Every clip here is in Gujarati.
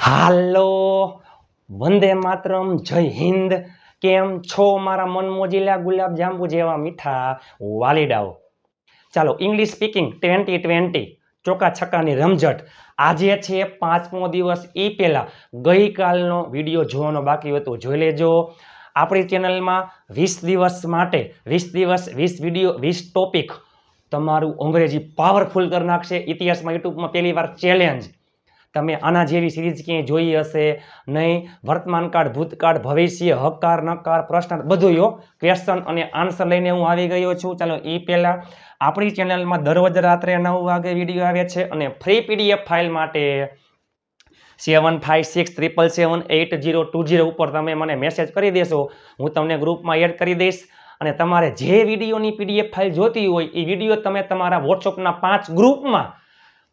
હાલો, વંદે માતરમ, જય હિન્દ. કેમ છો મારા મનમોજીલા ગુલાબ જાંબુ જેવા મીઠા વાલીડાઓ? ચાલો ઇંગ્લિશ સ્પીકિંગ ટ્વેન્ટી ટ્વેન્ટી ચોકા છક્કાની રમઝટ. આજે છે પાંચમો દિવસ, એ પહેલાં ગઈકાલનો વીડિયો જોવાનો બાકી હતો, જોઈ લેજો. આપણી ચેનલમાં વીસ દિવસ માટે, વીસ દિવસ, વીસ વીડિયો, વીસ ટોપિક તમારું અંગ્રેજી પાવરફુલ કરી નાખશે. ઇતિહાસમાં યુટ્યુબમાં પહેલી વાર ચેલેન્જ તમે આના જેવી સિરીઝ ક્યાંય જોઈ હશે? નહીં. વર્તમાન કાળ, ભૂતકાળ, ભવિષ્ય, હકાર, નકાર પ્રશ્ન બધું યો. ક્વેશ્ચન અને આન્સર લઈને હું આવી ગયો છું. ચાલો એ પહેલાં આપણી ચેનલમાં દરરોજ રાત્રે નવ વાગે વીડિયો આવે છે અને ફ્રી પીડીએફ ફાઇલ માટે seven five six triple seven eight zero two zero ઉપર તમે મને મેસેજ કરી દેશો. હું તમને ગ્રુપમાં એડ કરી દઈશ. અને તમારે જે વિડીયોની પીડીએફ ફાઇલ જોતી હોય, એ વીડિયો તમે તમારા વોટ્સઅપના પાંચ ગ્રુપમાં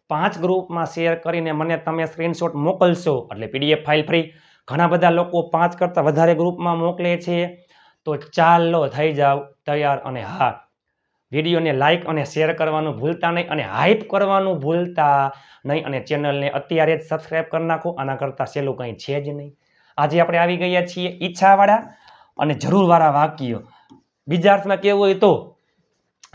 પાંચ ગ્રુપમાં શેર કરીને મને તમે સ્ક્રીનશોટ મોકલશો. એટલે પીડીએફ ફાઇલ ફ્રી. ઘણા બધા લોકો પાંચ કરતાં વધારે ગ્રુપમાં મોકલે છે. તો ચાલો થઈ જાવ તૈયાર અને હા, વિડીયોને લાઇક અને શેર કરવાનું ભૂલતા નહીં અને હાઇપ કરવાનું ભૂલતા નહીં અને ચેનલને અત્યારે જ સબસ્ક્રાઈબ કરી નાખો. આના કરતાં સહેલું કંઈ છે જ નહીં. આજે આપણે આવી ગયા છીએ ઈચ્છાવાળા અને જરૂરવાળા વાક્ય. બીજા અર્થમાં કેવું હોય તો,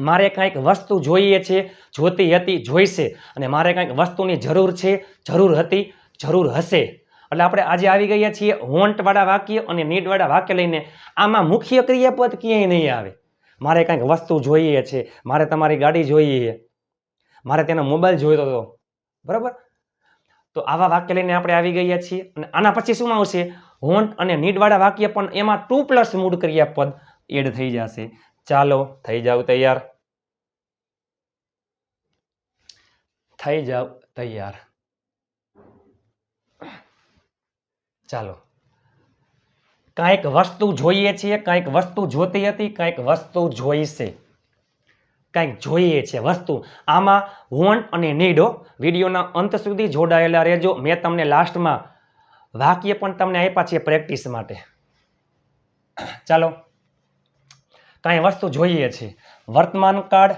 મારે કાંઈક વસ્તુ જોઈએ છે, જોતી હતી, જોઈશે. અને મારે કાંઈક વસ્તુની જરૂર છે, જરૂર હતી, જરૂર હશે. એટલે આપણે આજે આવી ગયા છીએ વોન્ટવાળા વાક્ય અને નીડવાળા વાક્ય લઈને. આમાં મુખ્ય ક્રિયાપદ ક્યાંય નહીં આવે. મારે કાંઈક વસ્તુ જોઈએ છે, મારે તમારી ગાડી જોઈએ મારે તેનો મોબાઈલ જોઈતો હતો. બરાબર? તો આવા વાક્ય લઈને આપણે આવી ગયા છીએ. અને આના પછી શું આવશે? હોન્ટ અને નીડવાળા વાક્ય પણ એમાં ટુ પ્લસ મૂળ ક્રિયાપદ એડ થઈ જશે. ચાલો, થઈ જાવ તૈયાર. થઈ જાવ તૈયાર. ચાલો. કાંઈક વસ્તુ જોઈએ છીએ, કાંઈક વસ્તુ જોતી હતી, કાંઈક વસ્તુ જોઈશે. કાંઈક જોઈએ છે વસ્તુ. આમાં વોન્ટ અને નીડો વિડીયોના અંત સુધી જોડાયેલા રહેજો. મેં તમને લાસ્ટમાં વાક્ય પણ તમને આપ્યા છે પ્રેક્ટિસ માટે. ચાલો. કાંઈ વસ્તુ જોઈએ છે. વર્તમાન કાળ,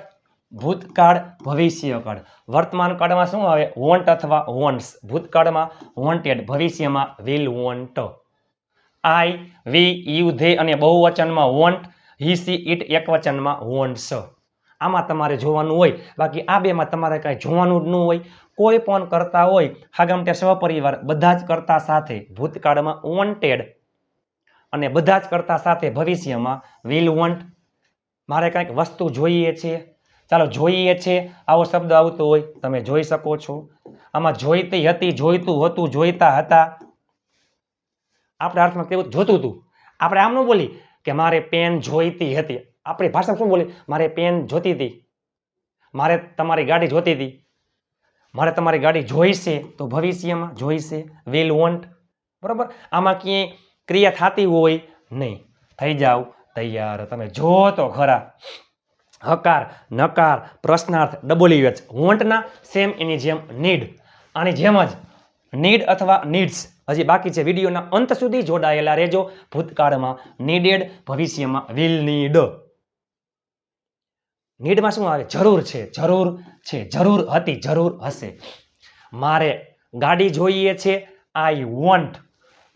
ભૂતકાળ ભવિષ્યકાળ વર્તમાન કાળમાં શું આવે? વોન્ટ અથવા વોન્ટ્સ ભૂતકાળમાં વોન્ટેડ ભવિષ્યમાં will want I we you they અને બહુવચનમાં વોન્ટ હી સી ઇટ એકવચનમાં વોન્ટ્સ આમાં તમારે જોવાનું હોય. બાકી આ બેમાં તમારે કાંઈ જોવાનું જ ન હોય. કોઈ પણ કરતા હોય હાગમટે સહપરિવાર બધા જ કરતા સાથે ભૂતકાળમાં વોન્ટેડ અને બધા જ કરતા સાથે ભવિષ્યમાં વિલ વોન્ટ મારે કંઈક વસ્તુ જોઈએ છે. ચાલો, જોઈએ છે. આવો શબ્દ આવતો હોય, તમે જોઈ શકો છો. આમાં જોઈતી હતી, જોઈતું હતું, જોઈતા હતા. આપણા અર્થમાં કેવું જોતું હતું? આપણે આમ ન બોલી કે મારે પેન જોઈતી હતી. આપણી ભાષામાં શું બોલી? મારે પેન જોતી હતી. મારે તમારી ગાડી જોતી હતી. મારે તમારી ગાડી જોઈશે તો ભવિષ્યમાં જોઈશે. વિલ વોન્ટ બરોબર? આમાં ક્યાંય ક્રિયા થતી હોય નહીં. થઈ જાવ તૈયાર. તમે જો તો ખરા. હકાર, નકાર, પ્રશ્નાર્થ ડબલ યુએચ વોન્ટના સેમ એની જેમ નીડ આની જેમ જ નીડ અથવા નીડ્સ હજી બાકી છે વિડીયોના અંત સુધી જોડાયેલા રહેજો. ભૂતકાળમાં નીડેડ ભવિષ્યમાં વિલ નીડ નીડમાં શું આવે? જરૂર છે જરૂર છે, જરૂર હતી, જરૂર હશે. મારે ગાડી જોઈએ છે. આઈ વોન્ટ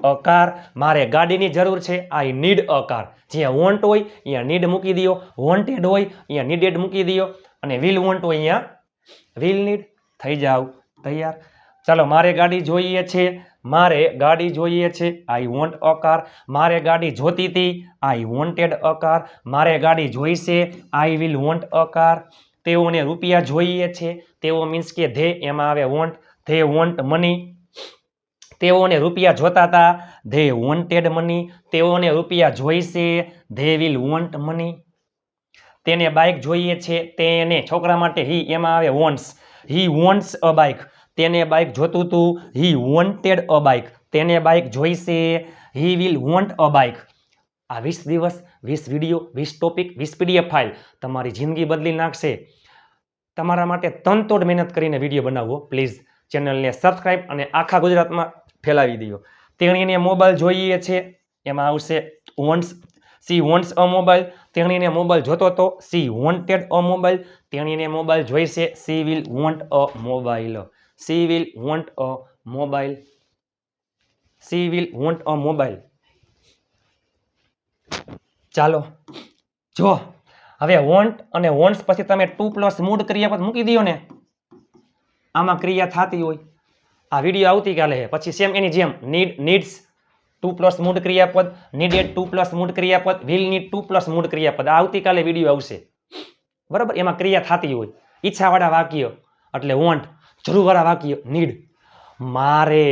અ કાર, મારે ગાડીની જરૂર છે, આઈ નીડ અ કાર. જ્યાં વોન્ટ હોય, અહીંયા નીડ મૂકી દો વોન્ટેડ હોય, અહીંયા નીડેડ મૂકી દો અને વિલ વોન્ટ હોય અહીંયા વિલ નીડ થઈ જાવ. તૈયાર. ચાલો, મારે ગાડી જોઈએ છે, મારે ગાડી જોઈએ છે આઈ વોન્ટ અ કાર મારે ગાડી જોતી હતી આઈ વોન્ટેડ અ કાર મારે ગાડી જોઈશે I will want a car તેઓને રૂપિયા જોઈએ છે. તેઓ મીન્સ કે ધે, એમાં આવે વોન્ટ ધે વોન્ટ મની તેઓને રૂપિયા જોતા હતા. ધે વોન્ટેડ મની તેઓને રૂપિયા જોઈશે. ધે વિલ વોન્ટ મની તેને બાઇક જોઈએ છે. તેને છોકરા માટે હી એમાં આવે wants he wants a bike તેને બાઇક જોતું હતું હી વોન્ટેડ અ બાઇક તેને બાઇક જોઈશે. He will want a bike આ વીસ દિવસ, વીસ વીડિયો વીસ ટોપિક વીસ પીડીએફ ફાઇલ તમારી જિંદગી બદલી નાખશે. તમારા માટે તનતોડ મહેનત કરીને વીડિયો બનાવવો પ્લીઝ ચેનલને સબસ્ક્રાઈબ અને આખા ગુજરાતમાં ફેલાવી દો તેણીને મોબાઈલ જોઈએ છે, એમાં આવશે wants she wants a mobile તેણીને મોબાઈલ જોતો તો સી વોન્ટેડ અ મોબાઈલ તેણીને મોબાઈલ જોઈશે she will want a mobile she will want a mobile she will want a mobile ચાલો, જો, હવે વોન્ટ અને વોન્ટ્સ પછી તમે ટુ પ્લસ મૂડ ક્રિયાપદ મૂકી દો ને. આમાં ક્રિયા થતી હોય. આ વીડિયો આવતીકાલે પછી સેમ એની જેમ નીડ નીડ્સ ટુ પ્લસ મૂડ ક્રિયાપદ નીડેડ ટુ પ્લસ મૂડ ક્રિયાપદ વિલ નીડ ટુ પ્લસ મૂડ ક્રિયાપદ. આવતીકાલે વીડિયો આવશે. બરાબર? એમાં ક્રિયા થતી હોય. ઈચ્છાવાળા વાક્ય, એટલે વોન્ટ જરૂરવાળા વાક્ય નીડ મારે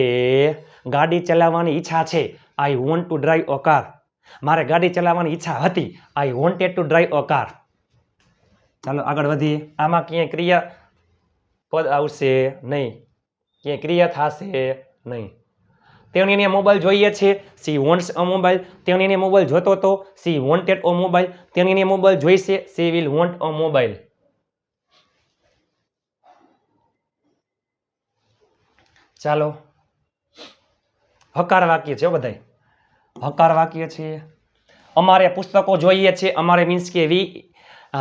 ગાડી ચલાવવાની ઈચ્છા છે. I want to drive a car મારે ગાડી ચલાવવાની ઈચ્છા હતી. I wanted to drive a car ચાલો આગળ વધીએ. આમાં ક્યાંય ક્રિયા પદ આવશે નહીં. ક્યાંય ક્રિયા થશે નહીં. તેણીને મોબાઈલ જોઈએ છે. સી વોન્ટ્સ અ મોબાઈલ તેણીને મોબાઈલ જોતો તો સી વોન્ટેડ અ મોબાઈલ તેણીને મોબાઈલ જોઈશે. She will want a mobile ચાલો. હકાર વાક્ય છે બધાય. હકાર વાક્ય છે. અમારે પુસ્તકો જોઈએ છે. અમારે મીન્સ કે વી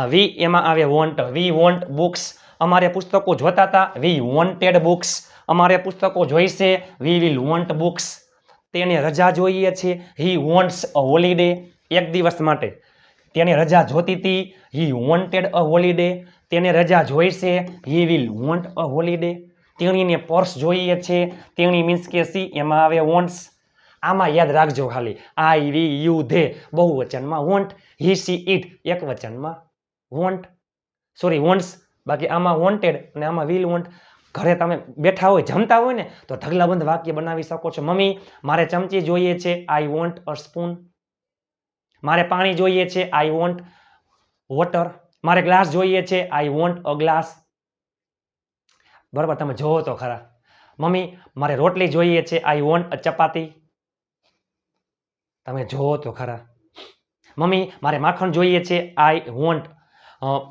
વી એમાં આવે વોન્ટ વી વોન્ટ બુક્સ અમારે પુસ્તકો જોતા હતા વી વોન્ટેડ બુક્સ અમારે પુસ્તકો જોઈશે. વી વિલ વોન્ટ બુક્સ તેને રજા જોઈએ છે. હી વોન્ટ્સ અ હોલિડે એક દિવસ માટે. તેને રજા જોતી હતી. હી વોન્ટેડ અ હોલિડે તેને રજા જોઈશે. He will want a holiday તેણીને પર્સ જોઈએ છે. તેણી મીન્સ કે સી, એમાં આવે વોન્ટ્સ આમાં યાદ રાખજો ખાલી. આઈ વી યુ ધે બહુ વચનમાં વોન્ટ હી સી ઇટ એક વચનમાં વોન્ટ સોરી વોન્ટ્સ બાકી આમાં વોન્ટેડ અને આમાં વિલ વોન્ટ ઘરે તમે બેઠા હોય, જમતા હોય ને, તો ઢગલાબંધ વાક્ય બનાવી શકો છો. મમ્મી, મારે ચમચી જોઈએ છે આઈ વોન્ટ અ સ્પૂન મારે પાણી જોઈએ છે આઈ વોન્ટ વોટર મારે ગ્લાસ જોઈએ છે આઈ વોન્ટ અ ગ્લાસ બરાબર, તમે જોવો તો ખરા. મમ્મી, મારે રોટલી જોઈએ છે આઈ વોન્ટ અ ચપાતી. તમે જોવો તો ખરા. મમ્મી, મારે માખણ જોઈએ છે આઈ વોન્ટ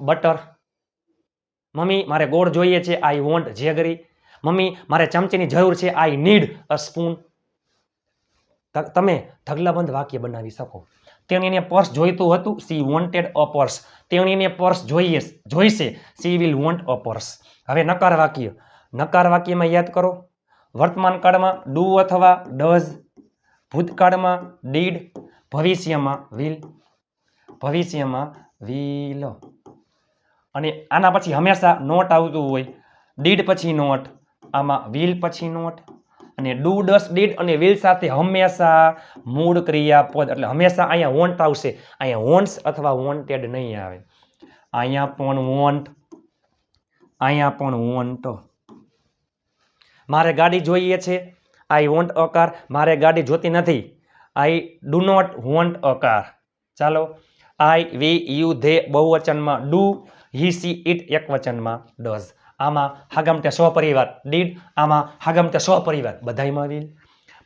બટર મમ્મી, મારે ગોળ જોઈએ છે આઈ વોન્ટ જેગરી. મમ્મી, મારે ચમચીની જરૂર છે આઈ નીડ અ સ્પૂન તમે ઢગલાબંધ વાક્ય બનાવી શકો. તેણીને પર્સ જોઈતું હતું સી વોન્ટેડ અ પર્સ તેણીને પર્સ જોઈએ, જોઈશે she will want a purse હવે નકાર વાક્ય. નકાર વાક્યમાં યાદ કરો. વર્તમાન કાળમાં ડુ અથવા ડઝ ભૂતકાળમાં ડીડ ભવિષ્યમાં વિલ ભવિષ્યમાં વિલ અને આના પછી હંમેશા નોટ આવતું હોય. ડીડ પછી નોટ, આમાં વિલ પછી નોટ, અને ડુ ડસ ડીડ અને વિલ સાથે હંમેશા મૂળ ક્રિયાપદ, એટલે હંમેશા અહીંયા વોન્ટ આવશે. અહીંયા વોન્ટ્સ અથવા વોન્ટેડ નહીં આવે. અહીંયા પણ વોન્ટ અહીંયા પણ વોન્ટ મારે ગાડી જોઈએ છે. આઈ વોન્ટ અ કાર મારે ગાડી જોતી નથી. I do not want a car ચાલો. આઈ વી યુ ધે બહુવચનમાં ડુ હી સી ઇટ એક વચનમાં ડઝ. આમાં હાગમતે સ્વપરિવાર. ડીડ, આમાં હાગમતે સ્વપરિવાર. બધાયમાં વિલ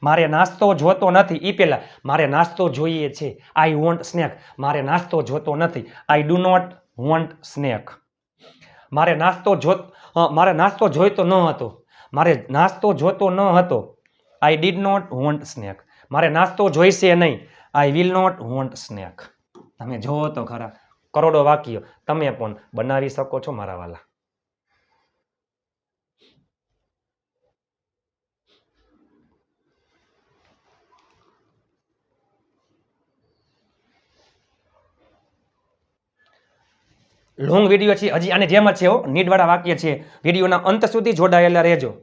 મારે નાસ્તો જોતો નથી. એ પહેલાં મારે નાસ્તો જોઈએ છે. I want snack. મારે નાસ્તો જોતો નથી. I do not want snack. મારે નાસ્તો જોત મારે નાસ્તો જોઈતો ન હતો. મારે નાસ્તો જોતો ન હતો. I did not want snack. મારે નાસ્તો જોઈશે નહીં. I will not want snack. તમે જોવો તો ખરા. કરોડો વાક્ય તમે પણ બનાવી શકો છો મારા વાલા. લોંગ વીડિયો છે હજી આને જેમ જ છે નીડવાળા વાક્ય છે. વિડીયોના અંત સુધી જોડાયેલા રહેજો.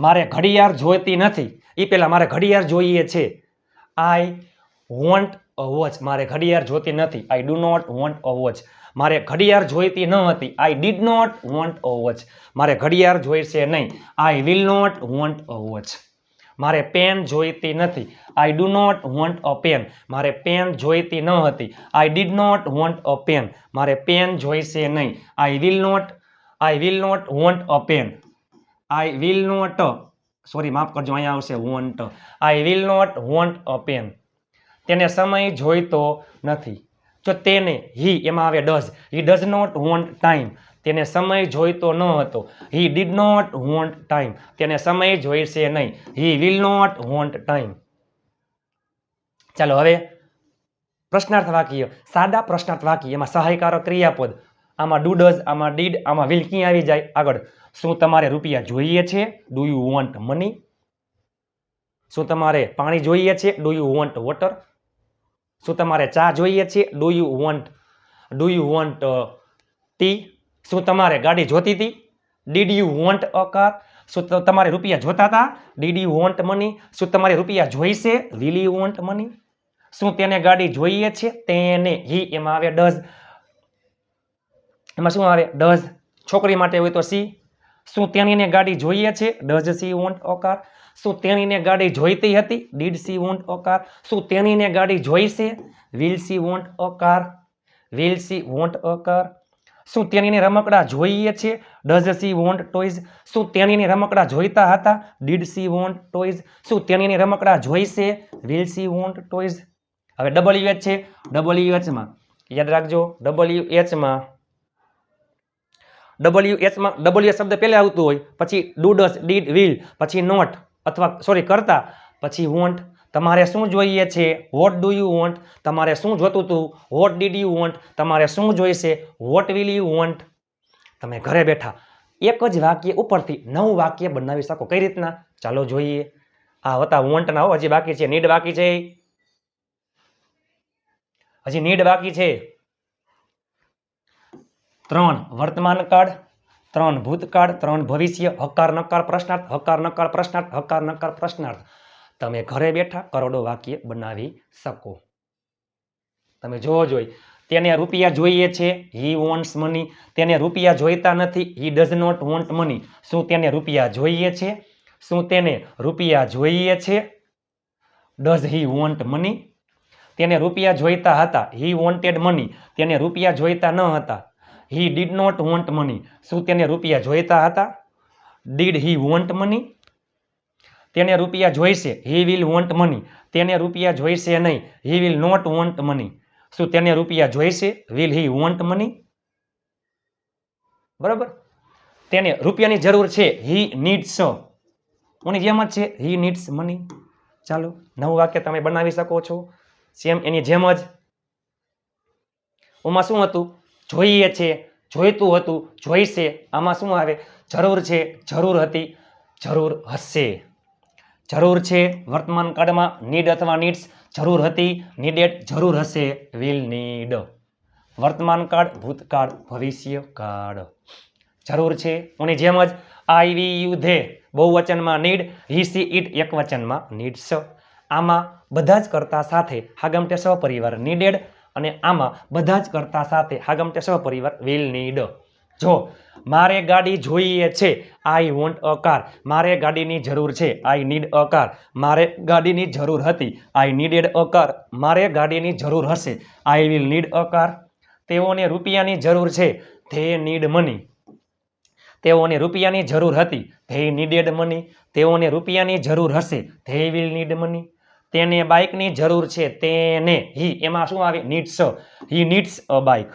મારે ઘડિયાળ જોઈતી નથી. એ પહેલાં મારે ઘડિયાળ જોઈએ છે. આઈ વોન્ટ અ વોચ મારે ઘડિયાળ જોતી નથી. I do not want a watch મારે ઘડિયાળ જોઈતી ન હતી. I did not want a watch મારે ઘડિયાળ જોઈશે નહીં. I will not want a watch મારે પેન જોઈતી નથી. I do not want a pen મારે પેન જોઈતી ન હતી. I did not want a pen મારે પેન જોઈશે નહીં. I will not I will not want a pen I will not sorry માફ કરજો, અહીંયા આવશે want I will not want a pen તેને સમય જોઈતો નથી. જો તેને, હી એમાં આવે does he does not want time તેને સમય જોઈતો ન હતો. He did not want time તેને સમય જોઈશે નહીં. He will not want time ચાલો હવે પ્રશ્નાર્થ વાક્ય, સાદા પ્રશ્નાર્થ વાક્ય, એમાં સહાયકારક ક્રિયાપદ. આમાં ડુ ડઝ આમાં ડીડ આમાં વિલ ક્યાં આવી જાય? આગળ. શું તમારે રૂપિયા જોઈએ છે? ડુ યુ વોન્ટ મની શું તમારે પાણી જોઈએ છે? ડુ યુ વોન્ટ વોટર શું તમારે ચા જોઈએ છે? Do you want do you want tea શું તમારે ગાડી જોતી હતી? Did you want a car શું તમારે રૂપિયા જોતા હતા? ડીડ યુ વોન્ટ મની શું તમારે રૂપિયા જોઈશે? વિલ યુ વોન્ટ મની શું તેને ગાડી જોઈએ છે? તેને. હી એમાં આવે ડઝ એમાં શું આવે? ડઝ છોકરી માટે હોય તો સી શું તેણીને ગાડી જોઈએ છે? Does she want a car. શું તેણીને ગાડી જોઈતી હતી? Did she want a car. શું તેણીને ગાડી જોઈશે will she want a car. Car will she want a car. Car શું તેણીને રમકડા જોઈએ છે? Does she want toys. શું તેણીને રમકડા જોઈતા હતા? Did she want toys. શું તેણીને રમકડા જોઈશે વિલ સી વોન્ટ ટોઈઝ. હવે ડબલ્યુ એચ છે. ડબલ્યુ એચમાં યાદ રાખજો. ડબલ્યુ એચમાં ડબલ્યુ એચમાં ડબલ્યુ શબ્દ પહેલાં આવતું હોય, પછી ડુ ડસ ડીડ વિલ પછી નોટ અથવા સોરી કરતા, પછી વોન્ટ તમારે શું જોઈએ છે? વોટ ડુ યુ વોન્ટ તમારે શું જોતું હતું વોટ ડીડ યુ વોન્ટ તમારે શું જોઈશે? વોટ વિલ યુ વોન્ટ તમે ઘરે બેઠા એક જ વાક્ય ઉપરથી નવું વાક્ય બનાવી શકો. કઈ રીતના? ચાલો જોઈએ. આ હતા વોન્ટના હો, હજી બાકી છે. નીડ બાકી છે. હજી નીડ બાકી છે. ત્રણ વર્તમાન કાળ ત્રણ ભૂતકાળ ત્રણ ભવિષ્ય, હકાર, નકાર, પ્રશ્નાર્થ, હકાર, નકાર, પ્રશ્નાર્થ, હકાર, નકાર, પ્રશ્નાર્થ. તમે ઘરે બેઠા કરોડો વાક્ય બનાવી શકો. તમે જોવો જોઈ, તેને રૂપિયા જોઈએ છે હી વોન્ટ્સ મની તેને રૂપિયા જોઈતા નથી he does not want money શું તેને રૂપિયા જોઈએ છે? શું તેને રૂપિયા જોઈએ છે? ડઝ હી વોન્ટ મની તેને રૂપિયા જોઈતા હતા હી વોન્ટેડ મની તેને રૂપિયા જોઈતા ન હતા he did not want money શું તેને રૂપિયા જોઈતા હતા? ડીડ હી વોન્ટ મની તેને રૂપિયા જોઈશે. હી વિલ વોન્ટ મની તેને રૂપિયા જોઈશે નહીં. He will not want money શું તેને રૂપિયા જોઈશે? વિલ હી વોન્ટ મની બરાબર? તેને રૂપિયાની જરૂર છે. હી નીડ્સ કોની જેમ જ છે? હી નીડ્સ મની ચાલો, નવું વાક્ય તમે બનાવી શકો છો. સેમ એની જેમ જ. ઓમાં શું હતું? જોઈએ છે, જોઈતું હતું, જોઈશે. આમાં શું આવે? જરૂર છે, જરૂર હતી, જરૂર હશે. જરૂર છે, વર્તમાન કાળમાં નીડ અથવા નીડ્સ, જરૂર હતી, નીડેડ જરૂર હશે. વિલ નીડ વર્તમાન કાળ, ભૂતકાળ ભવિષ્ય કાળ જરૂર છે. ઓની જેમ જ આઈ વી યુ ધે બહુવચનમાં નીડ હી સી ઇટ એક વચનમાં નીડ્સ. આમાં બધા જ કરતા સાથે હાગમટે સપરિવાર નીડેડ અને આમાં બધા જ કરતા સાથે હાગમટે સહપરિવાર વિલ નીડ જો, મારે ગાડી જોઈએ છે આઈ વોન્ટ અ કાર મારે ગાડીની જરૂર છે આઈ નીડ અ કાર મારે ગાડીની જરૂર હતી આઈ નીડેડ અ કાર મારે ગાડીની જરૂર હશે I will need a car તેઓને રૂપિયાની જરૂર છે ધે નીડ મની તેઓને રૂપિયાની જરૂર હતી ધે નીડેડ મની તેઓને રૂપિયાની જરૂર હશે ધે વિલ નીડ મની તેને બાઇકની જરૂર છે, તેને હી, એમાં શું આવે? Needs. He needs a bike.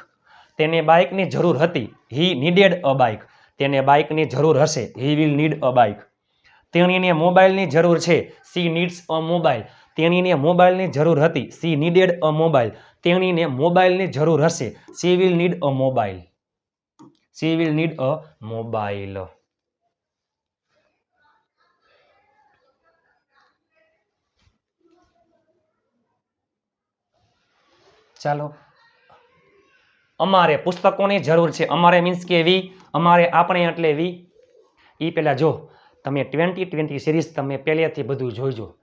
તેને બાઇકની જરૂર હતી. He needed a bike. તેને બાઇકની જરૂર હશે. He will need a bike. તેણીને મોબાઈલની જરૂર છે. સી નીડ્સ અ મોબાઈલ તેણીને મોબાઈલની જરૂર હતી. સી નીડેડ અ મોબાઈલ તેણીને મોબાઈલની જરૂર હશે. She will need a mobile she will need a mobile ચાલો. અમારે પુસ્તકોની જરૂર છે. અમારે મીન્સ કે વી, અમારે આપણે એટલે વી. એ પહેલાં જો, તમે ટ્વેન્ટી ટ્વેન્ટી સિરીઝ તમે પહેલેથી બધું જોઈજો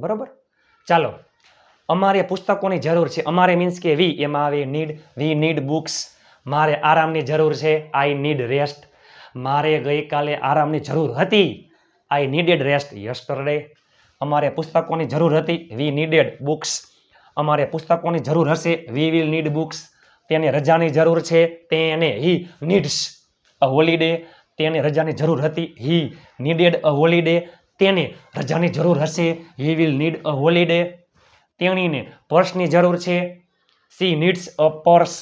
બરાબર? ચાલો. અમારે પુસ્તકોની જરૂર છે. અમારે મીન્સ કે વી, એમાં આવે નીડ વી નીડ બુક્સ મારે આરામની જરૂર છે. આઈ નીડ રેસ્ટ મારે ગઈકાલે આરામની જરૂર હતી. આઈ નીડેડ રેસ્ટ યસ્ટરડે અમારે પુસ્તકોની જરૂર હતી. વી નીડેડ બુક્સ અમારે પુસ્તકોની જરૂર હશે. વી વિલ નીડ બુક્સ તેને રજાની જરૂર છે. તેને હી નીડ્સ અ હોલિડે તેને રજાની જરૂર હતી. હી નીડેડ અ હોલિડે તેને રજાની જરૂર હશે. He will need a holiday તેણીને પર્સની જરૂર છે. સી નીડ્સ અ પર્સ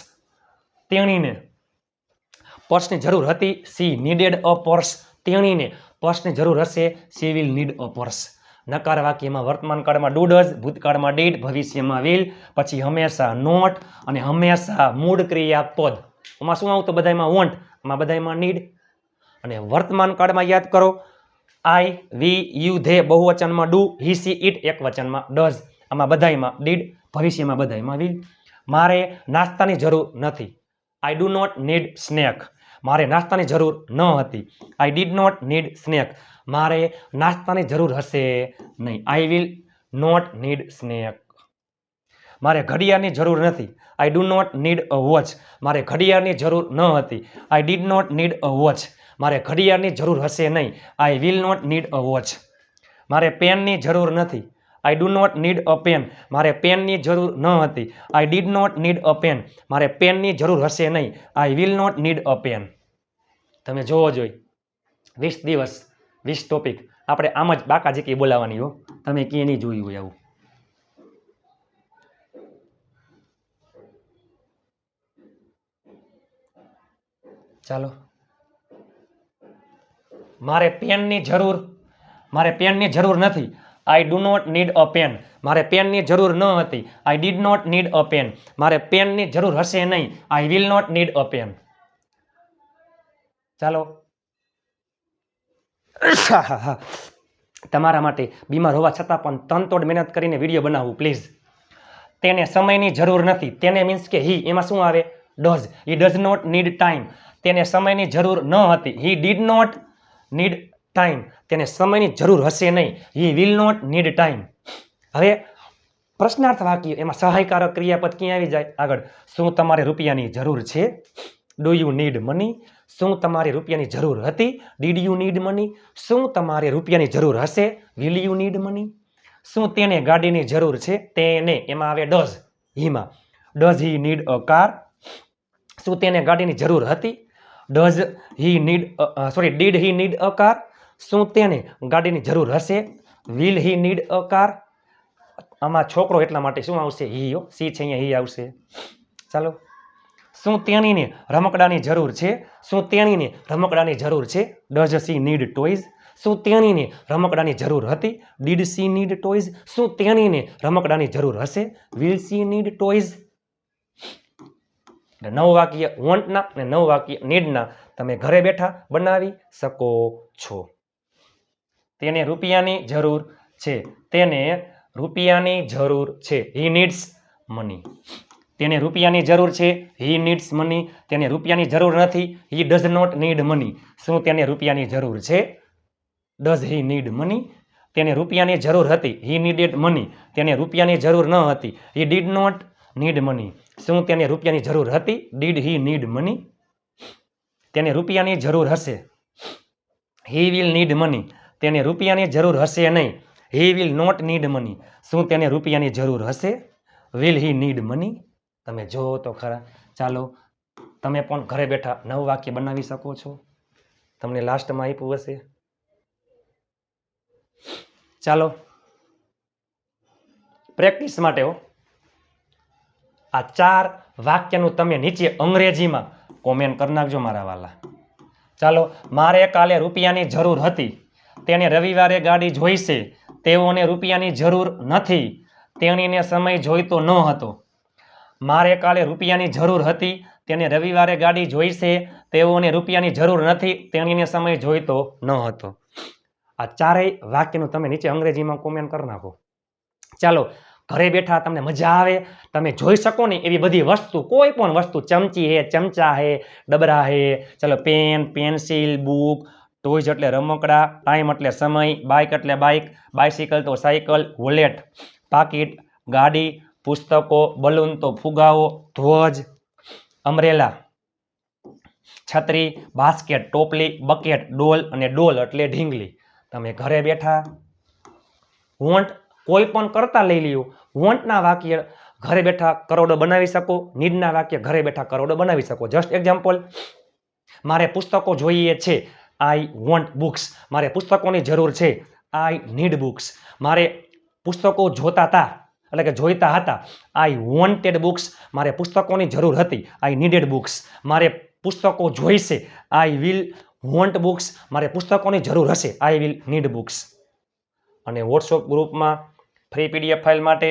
તેણીને પર્સની જરૂર હતી. સી નીડેડ અ પર્સ તેણીને પર્સની જરૂર હશે. She will need a purse નકાર વાક્યમાં વર્તમાન કાળમાં ડુ ડઝ ભૂતકાળમાં ડીડ, ભવિષ્યમાં વિલ. પછી હંમેશા નોટ અને હંમેશા મૂળ ક્રિયા પદ એમાં શું આવતું બધામાં વોન્ટ. એમાં બધામાં નીડ. અને વર્તમાન કાળમાં યાદ કરો, આઈ, વી, યુ, ધે બહુવચનમાં ડુ, હી, સી ઇટ એક વચનમાં ડઝ. આમાં બધાયમાં ડીડ, ભવિષ્યમાં બધાયમાં વિલ. મારે નાસ્તાની જરૂર નથી. I do not need snack. મારે નાસ્તાની જરૂર ન હતી. I did not need snack. મારે નાસ્તાની જરૂર હશે નહીં. I will not need snack મારે ઘડિયાળની જરૂર નથી. I do not need a watch મારે ઘડિયાળની જરૂર ન હતી. I did not need a watch મારે ઘડિયાળની જરૂર હશે નહીં. I will not need a watch મારે પેનની જરૂર નથી. I do not need a pen મારે પેનની જરૂર ન હતી. I did not need a pen મારે પેનની જરૂર હશે નહીં. I will not need a pen તમે જોવો જોઈ. વીસ દિવસ વીસ ટોપિક આપણે આમ જ બાકાજીકી બોલાવવાની હો. તમે ક્યાંય નહીં જોયું હોય આવું. ચાલો. મારે પેનની જરૂર, મારે પેનની જરૂર નથી. I do not need a pen મારે પેનની જરૂર ન હતી. I did not need a pen મારે પેનની જરૂર હશે નહીં. I will not need a pen ચાલો. તમારા માટે બીમાર હોવા છતાં પણ તનતોડ મહેનત કરીને વીડિયો બનાવવું પ્લીઝ તેને સમયની જરૂર નથી. તેને મીન્સ કે હી એમાં શું આવે? Does he does not need time તેને સમયની જરૂર ન હતી. He did not need time તેને સમયની જરૂર હશે નહીં. He will not need time હવે, પ્રશ્નાર્થ વાક્ય, એમાં સહાયકારક ક્રિયાપદ ક્યાં આવી જાય? આગળ. શું તમારે રૂપિયાની જરૂર છે? ડુ યુ નીડ મની શું તમારે રૂપિયાની જરૂર હતી? ડીડ યુ નીડ મની શું તમારે રૂપિયાની જરૂર હશે? વિલ યુ નીડ મની શું તેને ગાડીની જરૂર છે? તેને. એમાં આવે does હીમાં. Does he need a car શું તેને ગાડીની જરૂર હતી? Does he need sorry did he need a car શું તેને ગાડીની જરૂર હશે? Will he need a car આમાં છોકરો એટલા માટે શું આવશે? હી સી છે અહીંયા, હી આવશે. ચાલો. શું તેણીને રમકડાની જરૂર છે? શું તેણીને રમકડાની જરૂર છે? ડઝ સી નીડ ટોયઝ શું તેણીને રમકડાની જરૂર હતી? ડીડ સી નીડ ટોયઝ શું તેણીને રમકડાની જરૂર હશે? વિલ સી નીડ ટોયઝ નવ વાક્ય વોન્ટના અને નવ વાક્ય નીડના તમે ઘરે બેઠા બનાવી શકો છો. તેને રૂપિયાની જરૂર છે. તેને રૂપિયાની જરૂર છે. હી નીડ્સ મની તેને રૂપિયાની જરૂર છે. હી નીડ્સ મની તેને રૂપિયાની જરૂર નથી. He does not need money શું તેને રૂપિયાની જરૂર છે? ડઝ હી નીડ મની તેને રૂપિયાની જરૂર હતી. હી નીડેડ મની તેને રૂપિયાની જરૂર ન હતી. He did not need money શું તેને રૂપિયાની જરૂર હતી? ડીડ હી નીડ મની તેને રૂપિયાની જરૂર હશે. હી વિલ નીડ મની તેને રૂપિયાની જરૂર હશે નહીં. He will not need money શું તેને રૂપિયાની જરૂર હશે? વિલ હી નીડ મની તમે જોવો તો ખરા. ચાલો, તમે પણ ઘરે બેઠા નવ વાક્ય બનાવી શકો છો. તમને લાસ્ટમાં આપ્યું હશે. ચાલો, પ્રેક્ટિસ માટે હો. આ ચાર વાક્યનું તમે નીચે અંગ્રેજીમાં કોમેન્ટ કરી નાખજો મારા વાલા. ચાલો, મારે કાલે રૂપિયાની જરૂર હતી. તેને રવિવારે ગાડી જોઈશે તેઓને રૂપિયાની જરૂર નથી. તેણીને સમય જોઈતો ન હતો મારે કાલે રૂપિયાની જરૂર હતી, તેને રવિવારે ગાડી જોઈશે, તેઓને રૂપિયાની જરૂર નથી, તેણીને સમય જોઈતો ન હતો. આ ચારેય વાક્યનું તમે નીચે અંગ્રેજીમાં કોમેન્ટ કરી નાખો. ચાલો, ઘરે બેઠા તમને મજા આવે, તમે જોઈ શકો ને એવી બધી વસ્તુ, કોઈ પણ વસ્તુ, ચમચી હે, ચમચા હે, ડબરા હે, ચાલો, પેન, પેન્સિલ, બુક, ટોયઝ એટલે રમકડા, ટાઈમ એટલે સમય, બાઇક એટલે બાઇક બાઇસિકલ તો સાયકલ, વોલેટ, પાકીટ, ગાડી પુસ્તકો, બલૂન તો ફુગાવો, ધ્વજ, અમરેલા, છત્રી, બાસ્કેટ, ટોપલી, બકેટ, ડોલ અને ડોલ એટલે ઢીંગલી. તમે ઘરે બેઠા વોન્ટ કોઈ પણ કરતા લઈ લ્યો. વોન્ટના વાક્ય ઘરે બેઠા કરોડો બનાવી શકો, નીડના વાક્ય ઘરે બેઠા કરોડો બનાવી શકો. જસ્ટ એક્ઝામ્પલ મારે પુસ્તકો જોઈએ છે. આઈ વોન્ટ બુક્સ મારે પુસ્તકોની જરૂર છે. આઈ નીડ બુક્સ મારે પુસ્તકો જોતા હતા એટલે કે જોઈતા હતા. આઈ વોન્ટેડ બુક્સ મારે પુસ્તકોની જરૂર હતી. આઈ નીડેડ બુક્સ મારે પુસ્તકો જોઈશે. આઈ વિલ વોન્ટ બુક્સ મારે પુસ્તકોની જરૂર હશે. આઈ વિલ નીડ બુક્સ અને વોટ્સઅપ ગ્રુપમાં ફ્રી પીડીએફ ફાઇલ માટે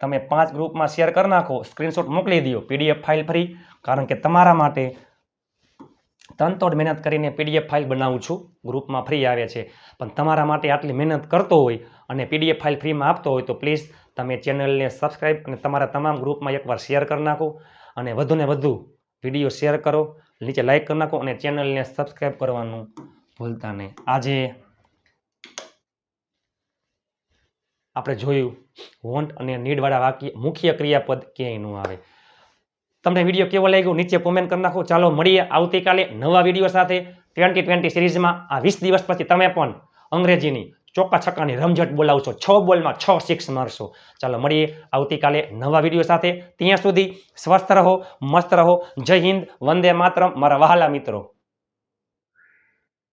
તમે પાંચ ગ્રુપમાં શેર કરી નાખો. સ્ક્રીનશોટ મોકલી દો. PDF file free. કારણ કે તમારા માટે તનતોડ મહેનત કરીને પીડીએફ ફાઇલ બનાવું છું. ગ્રુપમાં ફ્રી આવે છે. પણ તમારા માટે આટલી મહેનત કરતો હોય અને પીડીએફ ફાઇલ ફ્રીમાં આપતો હોય તો પ્લીઝ તમે ચેનલને સબસ્ક્રાઈબ અને તમારા તમામ ગ્રુપમાં એકવાર શેર કરી નાખો અને વધુને વધુ વીડિયો શેર કરો, નીચે લાઇક કરી નાખો અને ચેનલને સબસ્ક્રાઈબ કરવાનું ભૂલતા નહીં. આજે આપણે જોયું વોન્ટ અને નીડવાળા વાક્ય મુખ્ય ક્રિયાપદ ક્યાંય ન આવે. તમને વીડિયો કેવો લાગ્યો નીચે કોમેન્ટ કરી નાખો. ચાલો મળીએ આવતીકાલે નવા વીડિયો સાથે. ટ્વેન્ટી ટ્વેન્ટી સિરીઝમાં આ વીસ દિવસ પછી તમે પણ અંગ્રેજીની ચોક્કા છક્કાની રમઝટ બોલાવશો. છ બોલમાં છ સિક્સ મારશો. ચાલો મળીએ આવતીકાલે નવા વીડિયો સાથે. ત્યાં સુધી સ્વસ્થ રહો, મસ્ત રહો. જય હિન્દ, વંદે માતરમ. મારા વહાલા મિત્રો.